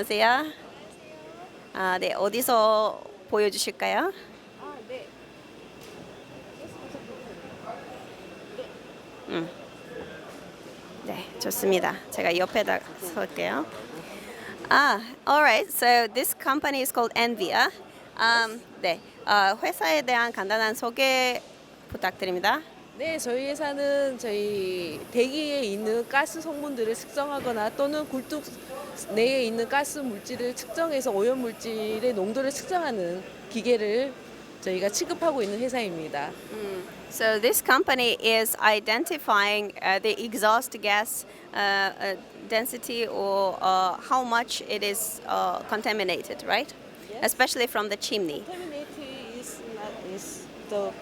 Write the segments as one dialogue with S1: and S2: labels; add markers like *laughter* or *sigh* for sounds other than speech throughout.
S1: 안녕하세요. 아, 네. 어디서 보여주실까요?
S2: 아, 네.
S1: 네, 좋습니다. 제가 옆에다 설게요. 아, alright. So this company is called Envia. Um, 네, 어, 회사에 대한 간단한 소개 부탁드립니다.
S2: 네, 저희 회사는 저희 대기에 있는 가스 성분들을 측정하거나 또는 굴뚝 내에 있는 가스 물질을 측정해서 오염 물질의 농도를 측정하는 기계를 저희가 취급하고 있는 회사입니다.
S1: So this company is identifying uh, the exhaust gas uh, uh, density or uh, how much it is uh, contaminated, right? Especially from the chimney.
S2: Contaminate is not is the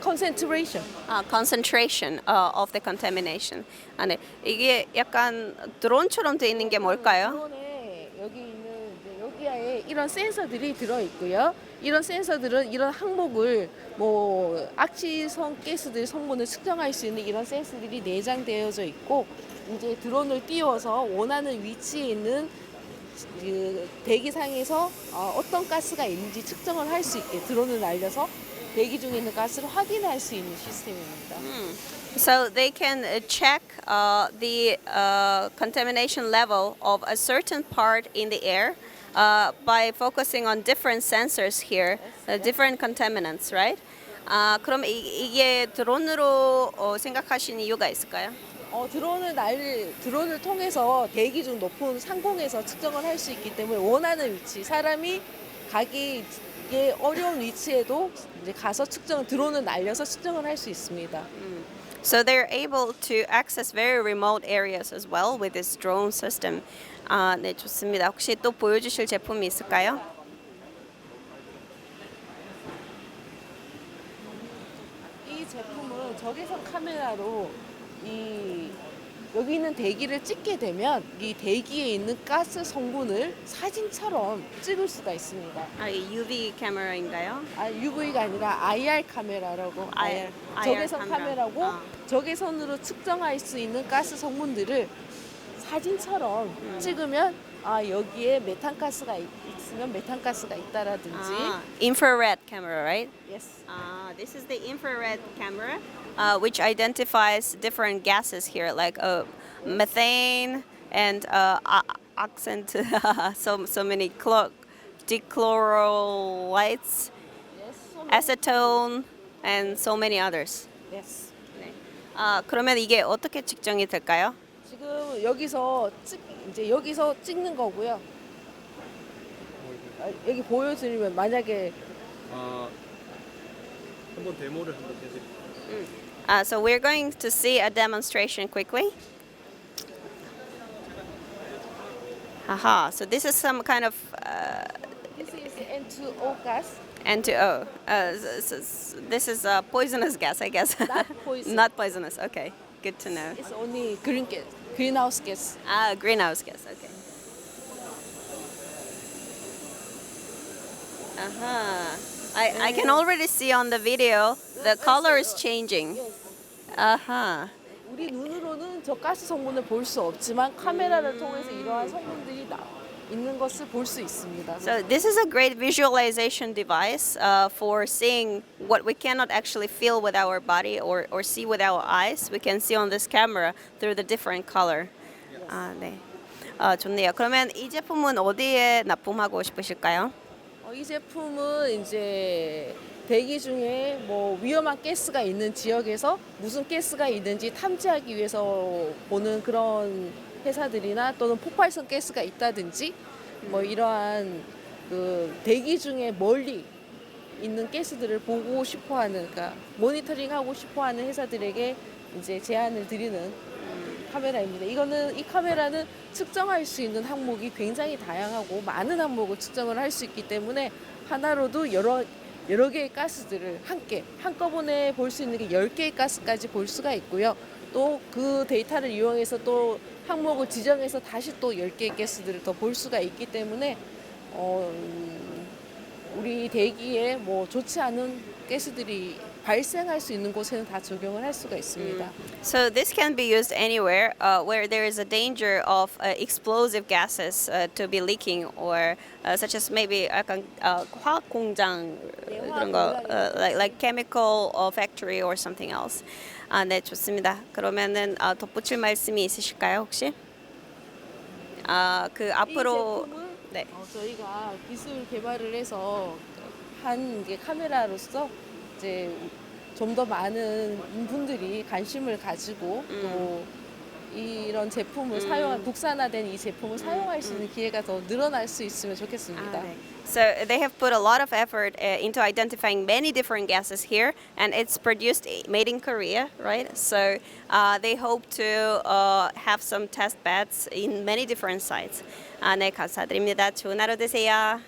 S2: concentration.
S1: 아, concentration uh, of the contamination. 아, 네. 이게 약간 드론처럼 돼 있는 게 뭘까요?
S2: 드론에 여기 있는 이제 여기에 이런 센서들이 들어 있고요. 이런 센서들은 이런 항목을 뭐 악취성 가스들 성분을 측정할 수 있는 이런 센서들이 내장되어져 있고 이제 드론을 띄워서 원하는 위치에 있는 그 대기상에서 어, 어떤 가스가 있는지 측정을 할 수 있게 드론을 날려서 대기 중에 있는 가스를 확인할 수 있는 시스템입니다.
S1: So they can uh, check uh, the uh, contamination level of a certain part in the air uh, by focusing on different sensors here, uh, different contaminants, right? 아, 그럼 이, 이게 드론으로 어, 생각하신 이유가 있을까요?
S2: 어, 드론을 날 드론을 통해서 대기 중 높은 상공에서 측정을 할 수 있기 때문에 원하는 위치 사람이 가기에 어려운 위치에도 이제 가서 측정 드론을 날려서 측정을 할 수 있습니다.
S1: So they're able to access very remote areas as well with this drone system. 아, 네, 좋습니다. 혹시 또 보여주실 제품이 있을까요?
S2: 이 제품은 적외선 카메라로 이 여기 있는 대기를 찍게 되면 이 대기에 있는 가스 성분을 사진처럼 찍을 수가 있습니다.
S1: 아, 이 UV 카메라인가요?
S2: 아, UV가 아니라 IR 카메라라고
S1: IR,
S2: IR, 적외선
S1: 카메라.
S2: 카메라고
S1: 아.
S2: 적외선으로 측정할 수 있는 가스 성분들을 사진처럼 찍으면 아 여기에 메탄가스가 있- 있으면 메탄가스가 있다라든지
S1: 아, infrared camera, right?
S2: yes.
S1: Uh, this is the infrared camera, uh, which identifies different gases here, like uh, methane and uh, o- oxent, so so many chlor- dichlorolights,
S2: yes. so many-
S1: acetone, and so many others.
S2: yes.
S1: 네. 아 그러면 이게 어떻게 측정이 될까요?
S2: 지금 여기서 찍 이제 여기서 찍는 거고요. 아, 여기 보여드리면 만약에
S3: 아, 한번 데모를 한번 해드릴게요.
S1: Uh, so we're going to see a demonstration quickly. Haha. So this is some kind of uh,
S2: this is N2O gas.
S1: N2O. Uh, s- s- this is a poisonous gas, I guess.
S2: Not poison. *laughs*
S1: Not poisonous. Okay. Good to know.
S2: It's only green gas, greenhouse gas.
S1: Ah, greenhouse gas. Okay. Uh-huh. I, I can already see on the video the color is changing. Uh-huh.
S2: 우리 눈으로는 저 가스 성분을 볼 수 없지만 카메라를 통해서 이러한 성분들이 나, 있는 것을 볼 수 있습니다.
S1: So this is a great visualization device uh, for seeing what we cannot actually feel with our body or, or see with our eyes. We can see on this camera through the different color. 아, 네. 아, 좋네요. 그러면 이 제품은 어디에 납품하고 싶으실까요?
S2: 어, 이 제품은 이제 대기 중에 뭐 위험한 가스가 있는 지역에서 무슨 가스가 있는지 탐지하기 위해서 보는 그런 회사들이나 또는 폭발성 가스가 있다든지 뭐 이러한 그 대기 중에 멀리 있는 가스들을 보고 싶어 하는 그러니까 모니터링 하고 싶어 하는 회사들에게 이제 제안을 드리는 카메라입니다. 이거는 이 카메라는 측정할 수 있는 항목이 굉장히 다양하고 많은 항목을 측정을 할 수 있기 때문에 하나로도 여러 여러 개의 가스들을 함께 한꺼번에 볼 수 있는 게 10개의 가스까지 볼 수가 있고요. 또 그 데이터를 이용해서 또 항목을 지정해서 다시 또 10개의 가스들을 더 볼 수가 있기 때문에 어, 음, 우리 대기에 뭐 좋지 않은 가스들이 발생할 수 있는 곳에는 다 적용을 할 수가 있습니다.
S1: So this can be used anywhere uh, where there is a danger of uh, explosive gases uh, to be leaking, or uh, such as maybe 약간 uh, 화학 공장
S2: 네,
S1: 그런 거, uh, like like chemical uh, factory or something else. 아, 네, 좋습니다. 그러면은 아, 덧붙일 말씀이 있으실까요, 혹시? 아, 그 앞으로
S2: 이 제품은
S1: 네.
S2: 어, 저희가 기술 개발을 해서 한 이게 카메라로서 이제 좀 더 많은 분들이 관심을 가지고 또 이런 제품을 사용할 국산화된 이 제품을 사용할 수 있는 기회가 더 늘어날 수 있으면 좋겠습니다.
S1: 아, 네. So they have put a lot of effort uh, into identifying many different gases here, and it's produced made in Korea, right? So uh, they hope to uh, have some test beds in many different sites. 아, 네, 감사드립니다. 좋은 하루 되세요.